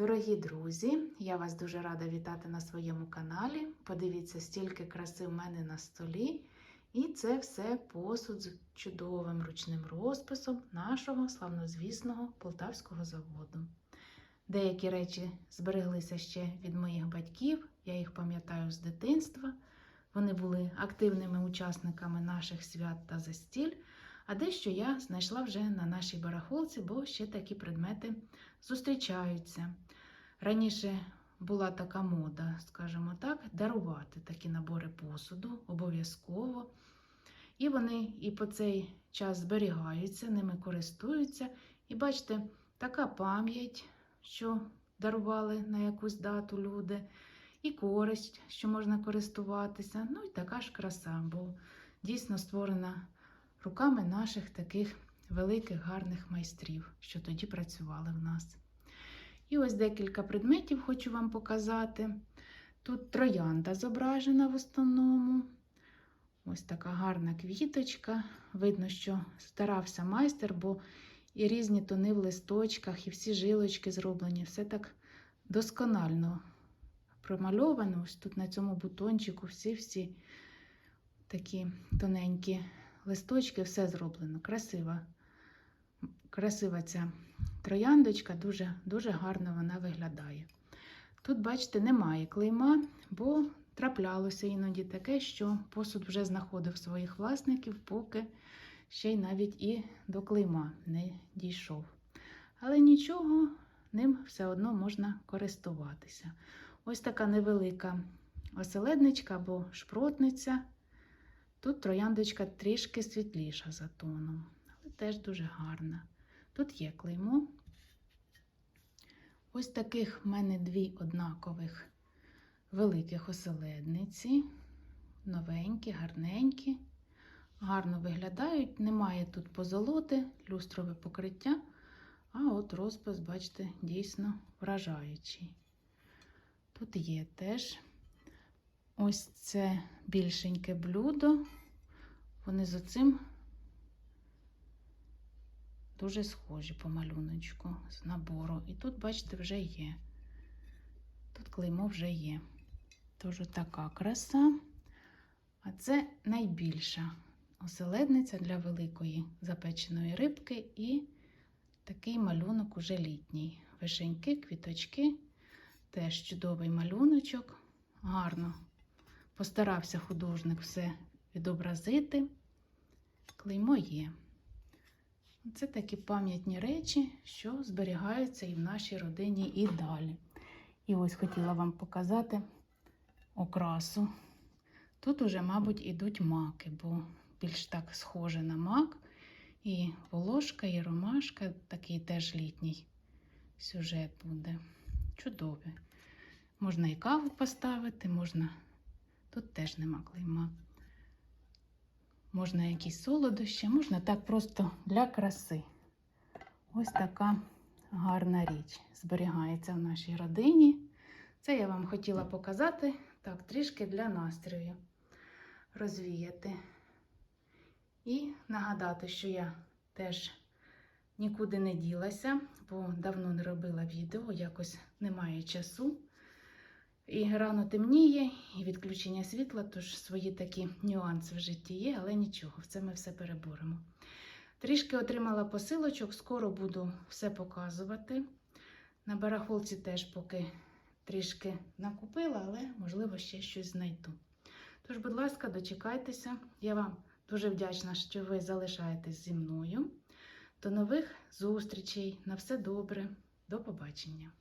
Дорогі друзі, я вас дуже рада вітати на своєму каналі. Подивіться, стільки краси в мене на столі. І це все посуд з чудовим ручним розписом нашого славнозвісного полтавського заводу. Деякі речі збереглися ще від моїх батьків, я їх пам'ятаю з дитинства. Вони були активними учасниками наших свят та застіль, а дещо я знайшла вже на нашій барахолці, бо ще такі предмети зустрічаються. Раніше була така мода, скажімо так, дарувати такі набори посуду обов'язково. І вони і по цей час зберігаються, ними користуються. І бачите, така пам'ять, що дарували на якусь дату люди, і користь, що можна користуватися. Ну і така ж краса, бо дійсно створена руками наших таких великих гарних майстрів, що тоді працювали в нас. І ось декілька предметів хочу вам показати. Тут троянда зображена в основному. Ось така гарна квіточка. Видно, що старався майстер, бо і різні тони в листочках, і всі жилочки зроблені, все так досконально промальовано. Ось тут на цьому бутончику всі-всі такі тоненькі листочки, все зроблено. Красива. Красива ця трояндочка, дуже, дуже гарно вона виглядає. Тут, бачите, немає клейма, бо траплялося іноді таке, що посуд вже знаходив своїх власників, поки ще й навіть і до клейма не дійшов. Але нічого, ним все одно можна користуватися. Ось така невелика оселедничка або шпротниця. Тут трояндочка трішки світліша за тоном, але теж дуже гарна. Тут є клеймо. Ось таких в мене дві однакових великих оселедниці. Новенькі, гарненькі, гарно виглядають. Немає тут позолоти, люстрове покриття, а от розпис, бачите, дійсно вражаючий. Тут є теж ось це більшеньке блюдо. Вони з оцим дуже схожі по малюночку з набору. І тут, бачите, вже є. Тут клеймо вже є. Тож така краса. А це найбільша оселедниця для великої запеченої рибки і такий малюнок уже літній. Вишеньки, квіточки. Теж чудовий малюночок. Гарно постарався художник все відобразити. Клеймо є. Це такі пам'ятні речі, що зберігаються і в нашій родині і далі. І ось хотіла вам показати окрасу. Тут уже, мабуть, ідуть маки, бо більш так схоже на мак. І волошка, і ромашка, такий теж літній сюжет буде. Чудовий. Можна і каву поставити, можна. Тут теж нема клейма. Можна якісь солодощі, можна так просто для краси. Ось така гарна річ зберігається в нашій родині. Це я вам хотіла показати так, трішки для настрою розвіяти. І нагадати, що я теж нікуди не ділася, бо давно не робила відео, якось немає часу. І рано темніє, і відключення світла, тож свої такі нюанси в житті є, але нічого, це ми все переборемо. Трішки отримала посилочок, скоро буду все показувати. На барахолці теж поки трішки накупила, але, можливо, ще щось знайду. Тож, будь ласка, дочекайтеся. Я вам дуже вдячна, що ви залишаєтесь зі мною. До нових зустрічей. На все добре. До побачення!